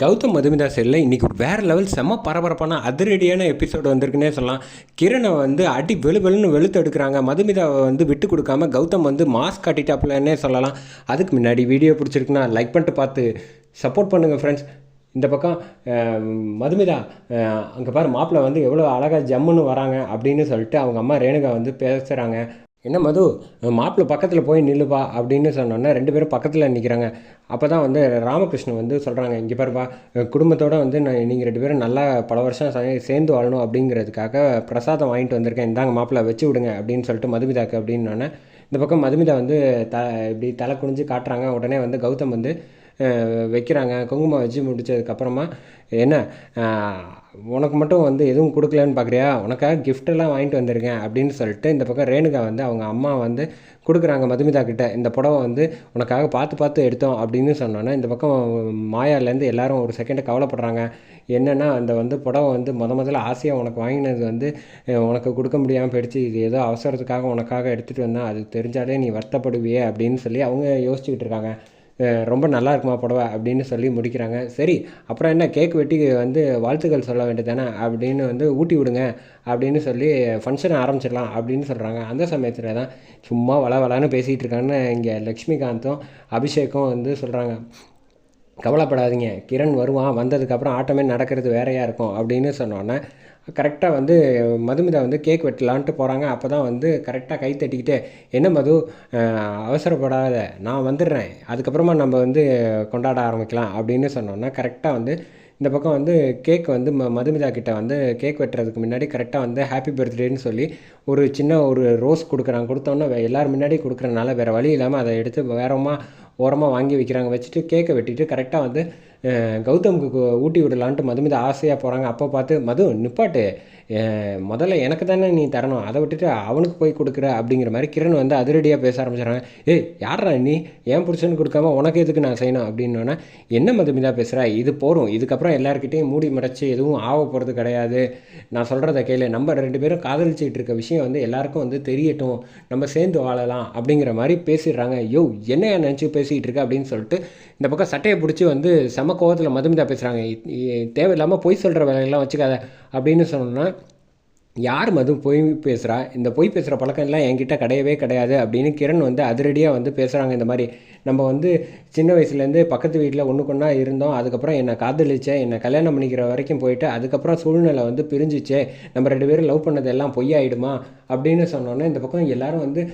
கௌதம் மதுமிதா செல்லில் இன்றைக்கி வேறு லெவல் செம்ம பரபரப்பான அதிரடியான எபிசோடு வந்திருக்குன்னே சொல்லலாம். கிரணை வந்து அடி வெளு வெளுன்னு வெளுத்து எடுக்கிறாங்க. மதுமிதாவை வந்து விட்டு கொடுக்காம கௌதம் வந்து மாஸ்க் காட்டிட்டாப்புலன்னே சொல்லலாம். அதுக்கு முன்னாடி வீடியோ பிடிச்சிருக்குன்னா லைக் பண்ணிட்டு பார்த்து சப்போர்ட் பண்ணுங்கள் ஃப்ரெண்ட்ஸ் இந்த பக்கம் மதுமிதா அங்கே பாரு மாப்பிள்ளை வந்து எவ்வளோ அழகாக ஜம்முன்னு வராங்க அப்படின்னு சொல்லிட்டு அவங்க அம்மா ரேணுகா வந்து பேசுகிறாங்க என்ன மது மாப்பிள்ளை பக்கத்தில் போய் நில்லுப்பா அப்படின்னு சொன்னோன்னே ரெண்டு பேரும் பக்கத்தில் நிற்கிறாங்க அப்போ தான் வந்து ராமகிருஷ்ணன் வந்து சொல்கிறாங்க இங்கே பாருப்பா குடும்பத்தோடு வந்து நான் நீங்கள் ரெண்டு பேரும் நல்லா பல வருஷம் சேர்ந்து வாழணும் அப்படிங்கிறதுக்காக பிரசாதம் வாங்கிட்டு வந்திருக்கேன். இந்தாங்க மாப்பிள்ளை வச்சு விடுங்க அப்படின்னு சொல்லிட்டு மதுமிதாக்கு அப்படின்னோடனே இந்த பக்கம் மதுமிதா வந்து த இப்படி தலை குனிஞ்சு காட்டுறாங்க. உடனே வந்து கௌதம் வந்து வைக்கிறாங்க. குங்குமம் வச்சு முடிச்சதுக்கப்புறமா என்ன உனக்கு மட்டும் வந்து எதுவும் கொடுக்கலன்னு பார்க்குறியா உனக்காக கிஃப்டெல்லாம் எல்லாம் வாங்கிட்டு வந்திருக்கேன். அப்படின்னு சொல்லிட்டு இந்த பக்கம் ரேணுகா வந்து அவங்க அம்மா வந்து கொடுக்குறாங்க மதுமிதா கிட்ட. இந்த புடவை வந்து உனக்காக பார்த்து பார்த்து எடுத்தோம். அப்படின்னு சொன்னோன்னே இந்த பக்கம் மாயாலேருந்து எல்லாரும் ஒரு செகண்டை கவலைப்படுறாங்க. என்னென்னா அந்த வந்து புடவை வந்து முத முதல்ல ஆசையாக உனக்கு வாங்கினது வந்து உனக்கு கொடுக்க முடியாமல் போயிடுச்சு. இது ஏதோ அவசரத்துக்காக உனக்காக எடுத்துகிட்டு வந்தேன். அது தெரிஞ்சாலே நீ வருத்தப்படுவியே. அப்படின்னு சொல்லி அவங்க யோசிச்சுக்கிட்டு இருக்காங்க. ரொம்ப நல்லா இருக்குமா புடவை அப்படின்னு சொல்லி முடிக்கிறாங்க. சரி அப்புறம் என்ன கேக் வெட்டி வந்து வாழ்த்துக்கள் சொல்ல வேண்டியதானே அப்படின்னு வந்து ஊட்டி விடுங்க அப்படின்னு சொல்லி ஃபங்க்ஷன் ஆரம்பிச்சிடலாம் அப்படின்னு சொல்கிறாங்க அந்த சமயத்தில் தான் சும்மா வள வளன்னு பேசிகிட்டு இருக்கான்னு இங்கே லக்ஷ்மிகாந்தும் அபிஷேக்கும் வந்து சொல்கிறாங்க கவலைப்படாதீங்க. கிரண் வருவான் வந்ததுக்கப்புறம் ஆட்டமே நடக்கிறது வேறையாக இருக்கும் அப்படின்னு சொன்னோன்னே கரெக்டாக வந்து மதுமிதா வந்து கேக் வெட்டலான்ட்டு போகிறாங்க அப்போ தான் வந்து கரெக்டாக கை தட்டிக்கிட்டு என்ன மது அவசரப்படாத நான் வந்துடுறேன். அதுக்கப்புறமா நம்ம வந்து கொண்டாட ஆரம்பிக்கலாம். அப்படின்னு சொன்னோன்னா கரெக்டாக வந்து இந்த பக்கம் வந்து கேக் வந்து ம மதுமிதா கிட்டே வந்து கேக் வெட்டுறதுக்கு முன்னாடி கரெக்டாக வந்து ஹாப்பி பர்த்டேன்னு சொல்லி ஒரு சின்ன ஒரு ரோஸ் கொடுக்குறாங்க கொடுத்தோன்னே வே- முன்னாடி கொடுக்குறனால வேறு வழி இல்லாமல் அதை எடுத்து வேறமாக ஓரமாக வாங்கி வைக்கிறாங்க. வச்சுட்டு கேக்கை வெட்டிட்டு கரெக்டாக வந்து கௌதமுக்கு ஊட்டி விடலான்ட்டு மதுமிதா ஆசையாக போகிறாங்க அப்போ பார்த்து மது நிப்பாட்டு. முதல்ல எனக்கு தானே நீ தரணும். அதை விட்டுட்டு அவனுக்கு போய் கொடுக்குற. அப்படிங்கிற மாதிரி கிரண் வந்து அதிரடியாக பேச ஆரம்பிச்சிடுறாங்க. ஏய் யாரா நீ? ஏன் புருஷன் கொடுக்காம உனக்கு எதுக்கு நான் செய்யணும்? அப்படின்னோன்னா என்ன மதுமிதா பேசுகிற இது போகும் இதுக்கப்புறம் எல்லாருக்கிட்டையும் மூடி மறைச்சி எதுவும் ஆக போகிறது கிடையாது. நான் சொல்கிறத கேளு. நம்ம ரெண்டு பேரும் காதலிச்சிட்டு இருக்க விஷயம் வந்து எல்லாருக்கும் வந்து தெரியட்டும். நம்ம சேர்ந்து வாழலாம். அப்படிங்கிற மாதிரி பேசிடுறாங்க. யோ என்னையா நினச்சி பேசிகிட்டு இருக்க? அப்படின்னு சொல்லிட்டு இந்த பக்கம் சட்டையை பிடிச்சி வந்து செம கோவத்தில் மதுமிதா பேசுகிறாங்க தேவையில்லாமல் பொய் சொல்கிற வேலையெல்லாம் வச்சுக்காத அப்படின்னு சொன்னோன்னா யார் மது பொய் பேசுகிறா இந்த பொய் பேசுகிற பழக்கம்லாம் என்கிட்ட கிடையவே கிடையாது அப்படின்னு கிரண் வந்து அதிரடியாக வந்து பேசுகிறாங்க இந்த மாதிரி நம்ம வந்து சின்ன வயசுலேருந்து பக்கத்து வீட்டில் ஒன்று இருந்தோம். அதுக்கப்புறம் என்னை காதலிச்சேன். என்னை கல்யாணம் பண்ணிக்கிற வரைக்கும் போயிட்டு அதுக்கப்புறம் சூழ்நிலை வந்து பிரிஞ்சிச்சே. நம்ம ரெண்டு பேரும் லவ் பண்ணது எல்லாம் பொய்யாயிடுமா? அப்படின்னு சொன்னோன்னே இந்த பக்கம் எல்லாரும் வந்து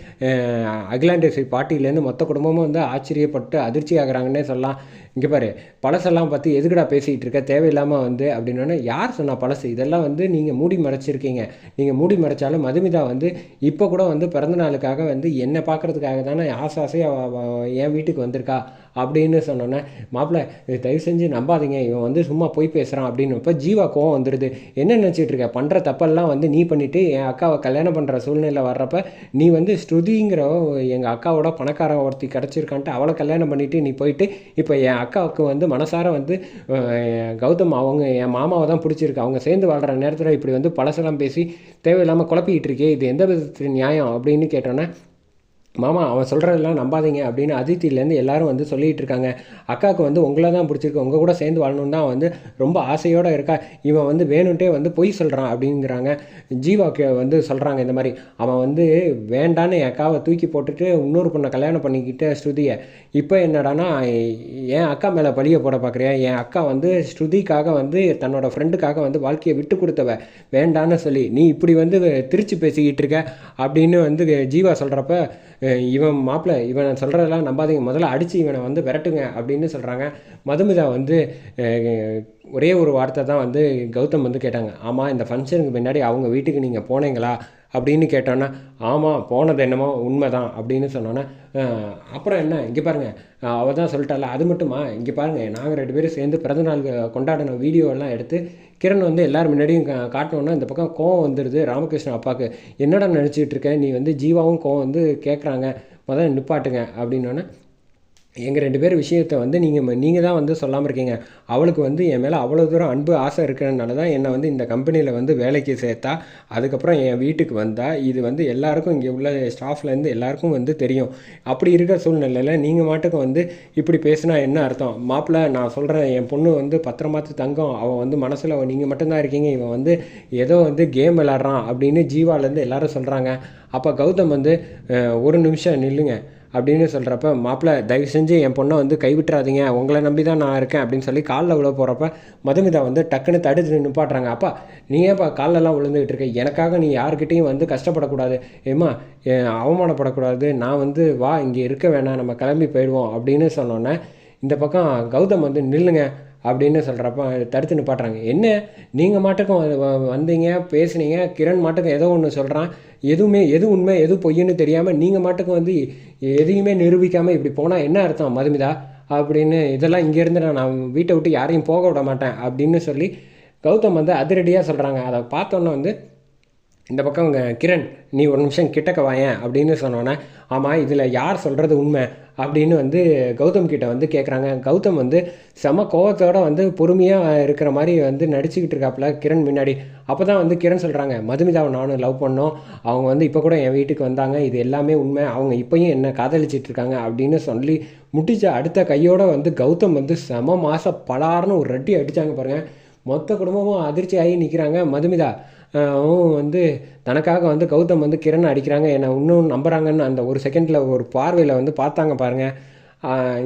அகிலாண்டேஸ்வரி பாட்டியிலேருந்து மொத்த குடும்பமும் வந்து ஆச்சரியப்பட்டு அதிர்ச்சி ஆகுறாங்கன்னே சொல்லலாம். இங்கே பாரு பழசெல்லாம் பார்த்து எதுக்குடா பேசிகிட்டு இருக்க? தேவையில்லாமல் வந்து அப்படின்னா யார் சொன்னா பழசு? இதெல்லாம் வந்து நீங்கள் மூடி மறைச்சிருக்கீங்க. நீங்கள் மூடி மறைச்சாலும் மதுமிதா வந்து இப்போ கூட வந்து பிறந்த நாளுக்காக வந்து என்னை பார்க்கறதுக்காக தானே ஆசை ஆசையாக என் வீட்டுக்கு வந்திருக்கா? அப்படின்னு சொன்னோன்னே மாப்பிள்ளை இது தயவு செஞ்சு நம்பாதீங்க. இவன் வந்து சும்மா போய் பேசுகிறான் அப்படின்னு இப்போ ஜீவா கோவம் வந்துடுது என்ன நினச்சிட்டு இருக்க? பண்ணுற தப்பெல்லாம் வந்து நீ பண்ணிவிட்டு என் அக்காவை கல்யாணம் பண்ணுற சூழ்நிலை வர்றப்ப நீ வந்து ஸ்ருதிங்கிற எங்கள் அக்காவோட பணக்கார ஒருத்தி கிடச்சிருக்கான்ட்டு அவளை கல்யாணம் பண்ணிவிட்டு நீ போயிட்டு இப்போ என் அக்காவுக்கு வந்து மனசார வந்து கௌதம் அவங்க என் மாமாவை தான் பிடிச்சிருக்கு. அவங்க சேர்ந்து வாழ்கிற நேரத்தில் இப்படி வந்து பழசெல்லாம் பேசி தேவையில்லாமல் குழப்பிக்கிட்டு இருக்கே இது எந்த விதத்தில் நியாயம் அப்படின்னு கேட்டோன்னே மாமா அவன் சொல்கிறதெல்லாம் நம்பாதீங்க அப்படின்னு அதித்திலேருந்து எல்லாரும் வந்து சொல்லிகிட்டு இருக்காங்க அக்காவுக்கு வந்து உங்களை தான் பிடிச்சிருக்கு. உங்கள் கூட சேர்ந்து வாழணும் தான் வந்து ரொம்ப ஆசையோடு இருக்கா. இவன் வந்து வேணும்ட்டே வந்து பொய் சொல்கிறான் அப்படிங்கிறாங்க. ஜீவாக்கு வந்து சொல்கிறாங்க இந்த மாதிரி. அவன் வந்து வேண்டான்னு என் அக்காவை தூக்கி போட்டுட்டு இன்னொரு பொண்ணை கல்யாணம் பண்ணிக்கிட்ட ஸ்ருதியை. இப்போ என்னடான்னா என் அக்கா மேலே பழிய போட பார்க்குறியா? என் அக்கா வந்து ஸ்ருதிக்காக வந்து தன்னோட ஃப்ரெண்டுக்காக வந்து வாழ்க்கையை விட்டு கொடுத்தவ. வேண்டான்னு சொல்லி நீ இப்படி வந்து திருச்சி பேசிக்கிட்டு இருக்க அப்படின்னு வந்து ஜீவா சொல்கிறப்ப இவன் மாப்பிள்ளை இவனை சொல்கிறதெல்லாம் நம்பாதீங்க. முதல்ல அடித்து இவனை வந்து விரட்டுங்க அப்படின்னு சொல்கிறாங்க மதுமிதா வந்து ஒரே ஒரு வார்த்தை தான் வந்து கௌதம் வந்து கேட்டாங்க. ஆமாம் இந்த ஃபங்க்ஷனுக்கு பின்னாடி அவங்க வீட்டுக்கு நீங்கள் போனீங்களா? அப்படின்னு கேட்டோன்னா ஆமாம் போனது என்னமோ உண்மை தான் அப்படின்னு சொன்னோன்னே அப்புறம் என்ன? இங்கே பாருங்கள் அவள் தான் சொல்லிட்டால அது மட்டுமா? இங்கே பாருங்கள் நாங்கள் ரெண்டு பேரும் சேர்ந்து பிறந்தநாள் கொண்டாடின வீடியோ எல்லாம் எடுத்து கிரண் வந்து எல்லோரும் முன்னாடியும் கா- காட்டினோன்னா இந்த பக்கம் கோவம் வந்துடுது ராமகிருஷ்ணன் அப்பாவுக்கு என்னடா நினச்சிட்டு இருக்க? நீ வந்து ஜீவாவும் கோவம் வந்து கேட்குறாங்க முதல்ல நிப்பாட்டுங்க அப்படின்னோடனே எங்கள் ரெண்டு பேர் விஷயத்த வந்து நீங்கள் நீங்கள் தான் வந்து சொல்லாமல் இருக்கீங்க. அவளுக்கு வந்து என் மேலே அவ்வளோ தூரம் அன்பு ஆசை இருக்கிறதுனால தான் என்னை வந்து இந்த கம்பெனியில் வந்து வேலைக்கு சேர்த்தா அதுக்கப்புறம் என் வீட்டுக்கு வந்தால் இது வந்து எல்லாருக்கும் இங்கே உள்ள ஸ்டாஃப்லேருந்து எல்லாருக்கும் வந்து தெரியும். அப்படி இருக்கிற சூழ்நிலையில் நீங்கள் மாட்டுக்கு வந்து இப்படி பேசினா என்ன அர்த்தம்? மாப்பிள்ளை நான் சொல்கிறேன் என் பொண்ணு வந்து பத்திரமாத்து தங்கம் அவன் வந்து மனசில் நீங்கள் மட்டும்தான் இருக்கீங்க இவன் வந்து ஏதோ வந்து கேம் விளாட்றான் அப்படின்னு ஜீவாலேருந்து எல்லாரும் சொல்கிறாங்க அப்போ கௌதம் வந்து ஒரு நிமிஷம் நில்லுங்க. அப்படின்னு சொல்கிறப்ப மாப்பிள்ளை தயவு செஞ்சு என் பொண்ணை வந்து கைவிட்டுறாதீங்க. உங்களை நம்பி தான் நான் இருக்கேன். அப்படின்னு சொல்லி காலில் விழ போகிறப்ப மதுமிதா வந்து டக்குன்னு தடுத்து நிப்பாட்டுறாங்க அப்பா நீ ஏன்ப்பா கால்லெல்லாம் விழுந்துகிட்டு இருக்க? எனக்காக நீ யாருக்கிட்டையும் வந்து கஷ்டப்படக்கூடாது. ஏம்மா அவமானப்படக்கூடாது. நான் வந்து வா இங்கே இருக்க வேணாம். நம்ம கிளம்பி போயிடுவோம். அப்படின்னு சொன்னோன்னே இந்த பக்கம் கௌதம் வந்து நில்லுங்க. அப்படின்னு சொல்கிறப்ப தடுத்து நிப்பாட்டுறாங்க என்ன? நீங்கள் மாட்டுக்கும் வ- வந்தீங்க பேசுனீங்க. கிரண் மாட்டுக்கும் ஏதோ ஒன்று சொல்கிறான் எதுவுமே எது உண்மை எது பொய்ன்னு தெரியாமல் நீங்கள் மாட்டுக்கும் வந்து எதையுமே நிரூபிக்காமல் இப்படி போனால் என்ன அர்த்தம் மதுமிதா? அப்படின்னு இதெல்லாம் இங்கேருந்து நான் நான் வீட்டை விட்டு யாரையும் போக விட மாட்டேன் அப்படின்னு சொல்லி கௌதம் வந்து அதிரடியாக சொல்கிறாங்க அதை பார்த்தோன்னே வந்து இந்த பக்கம் இங்க கிரண் நீ ஒரு நிமிஷம் கிட்டக்க வாயேன் அப்படின்னு சொன்னோன்னே ஆமாம் இதில் யார் சொல்கிறது உண்மை? அப்படின்னு வந்து கௌதம் கிட்ட வந்து கேட்குறாங்க கௌதம் வந்து செம கோவத்தோடு வந்து பொறுமையாக இருக்கிற மாதிரி வந்து நடிச்சுக்கிட்டு இருக்காப்புல கிரண் முன்னாடி. அப்போ தான் வந்து கிரண் சொல்கிறாங்க மதுமிதாவை நானும் லவ் பண்ணோம். அவங்க வந்து இப்போ கூட என் வீட்டுக்கு வந்தாங்க. இது எல்லாமே உண்மை. அவங்க இப்போயும் என்ன காதலிச்சிட்டு இருக்காங்க அப்படின்னு சொல்லி முட்டிச்ச அடுத்த கையோடு வந்து கௌதம் வந்து செம மாதம் பலார்னு ஒரு ரெட்டி அடித்தாங்க பாருங்கள் மொத்த குடும்பமும் அதிர்ச்சி ஆகி நிற்கிறாங்க மதுமிதா. அவன் வந்து தனக்காக வந்து கௌதம் வந்து கிரண் அடிக்கிறாங்க. என்னை இன்னும் நம்புகிறாங்கன்னு அந்த ஒரு செகண்டில் ஒரு பார்வையில் வந்து பார்த்தாங்க பாருங்கள்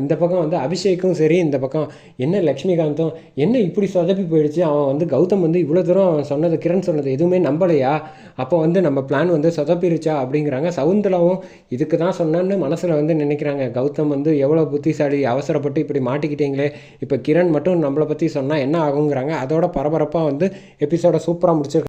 இந்த பக்கம் வந்து அபிஷேக்கும் சரி இந்த பக்கம் என்ன லக்ஷ்மிகாந்தும் என்ன இப்படி சொதப்பி போயிடுச்சு? அவன் வந்து கௌதம் வந்து இவ்வளோ தூரம் அவன் சொன்னது கிரண் சொன்னது எதுவுமே நம்பலையா? அப்போ வந்து நம்ம பிளான் வந்து சொதப்பிருச்சா அப்படிங்கிறாங்க. சவுந்தலாவும் இதுக்கு தான் சொன்னான்னு மனசில் வந்து நினைக்கிறாங்க. கௌதம் வந்து எவ்வளோ புத்திசாலி அவசரப்பட்டு இப்படி மாட்டிக்கிட்டீங்களே. இப்போ கிரண் மட்டும் நம்மளை பற்றி சொன்னால் என்ன ஆகுங்கிறாங்க. அதோட பரபரப்பாக வந்து எபிசோட சூப்பராக முடிச்சிருக்காங்க.